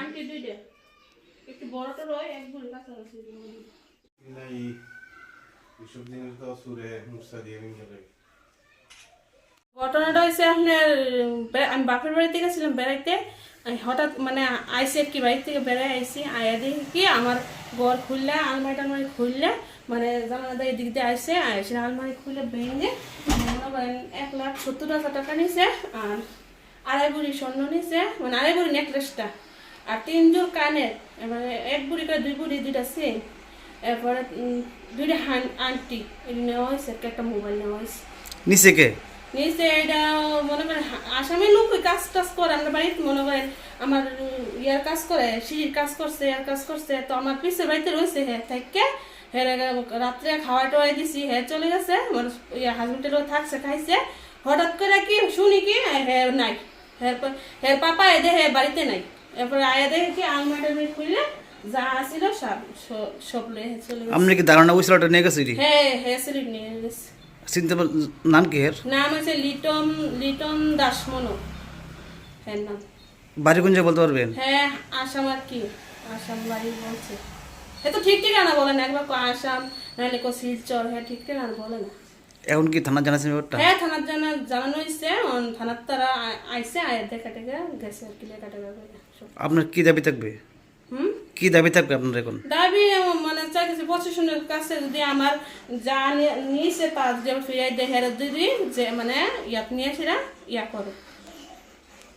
Aunty দুইটা। একটু বড়টা রয় এক ভরি কাছাকাছি। না এসব জিনিস তো সুরে মুসা দিয়ে ভেঙে যায় ঘটনাটা হয়েছে আপনার আমি বাপের বাড়িতে গেছিলাম বেড়াইতে। হঠাৎ মানে আইসি আর কি বাড়ি থেকে বেড়াই আইসি আয়া দেখি কি আমার ঘর খুললে আলমারি টালমারি খুললে মানে জানালা দিয়ে এদিক দিয়ে আইসে আইসে আলমারি খুলে ভেঙে এক লাখ সত্তর হাজার টাকা নিছে আর আড়াই বুড়ি স্বর্ণ নিছে মানে আড়াই বুড়ি নেকলেসটা। আর তিন জোর কানের এবারে এক বুড়ি করে দুই বুড়ি দুইটা সেম এরপরে দুইটা হান আন্টি নেওয়া হয়েছে একটা মোবাইল নেওয়া হয়েছে। নিচে কে? নিচে এটা মনে করেন হা- আসামি লোক ওই কাজ টাজ করে আমরা বাড়িতে মনে করেন আমার ইয়ার কাজ করে সিঁড়ির কাজ করছে ইয়ার কাজ করছে তো আমার পিছের বাড়িতে রয়েছে হ্যাঁ থেকে হ্যাঁ রাত্রে খাওয়াই টাওয়াই দিছি হ্যাঁ চলে গেছে আমার ইয়া হাজবেন্ডেরও থাকছে খাইছে। হঠাৎ করে কি শুনি কি হ্যাঁ নাই। হ্যাঁ পর- হ্যাঁ পাপা এদে বাড়িতে নাই। এরপরে আয়া দেখে কি আলমারি টালমারি খুললে যা আসিল সব সব- লয়ে চলে গেছে। আপনি কি ধারণা ওই ছেলেটা নিয়ে গেছে হ্যাঁ হ্যাঁ সিলিপ নিয়ে গেছে। চিনতে নাম কি এর নাম আছে লিটন লিটন দাস মনো হ্যাঁ নাম। বাড়ি কোন বলতে পারবেন হ্যাঁ আসাম আর কি। আসাম বাড়ি বলছে। এ তো ঠিক ঠিকানা বলে না একবার আসাম নাহলে কো শিলচর হ্যাঁ ঠিক ঠিকানা বলে না। এখন কি থানা জানাচ্ছেন ব্যাপারটা? হ্যাঁ থানার জানা জানানো হয়েছে অন থানার তারা আ- আইসে আয় দেখা টেকা গেছে আর কি লেখা টেকা আপনার কি দাবি থাকবে? হুম? কি দাবি থাকবে আপনার এখন? দাবি মানে চাইতেছে প্রশাসনের কাছে যদি আমার যা নিয়েছে তা যদি ফিরাই দেয় হেরে দিদি যে মানে ইয়াত নিয়ে সেটা ইয়া করে।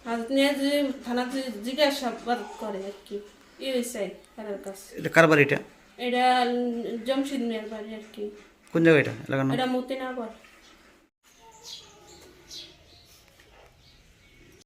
আর নিয়ে যদি থানা জিজ্ঞাসাবাদ করে আর কি ই হয়েছে হেরার কাছে। এটা কার বাড়ি এটা? এটা জমশিদ মেয়ের বাড়ি আর কি। কোন জায়গা এটা? নাম এটা মতিনগর।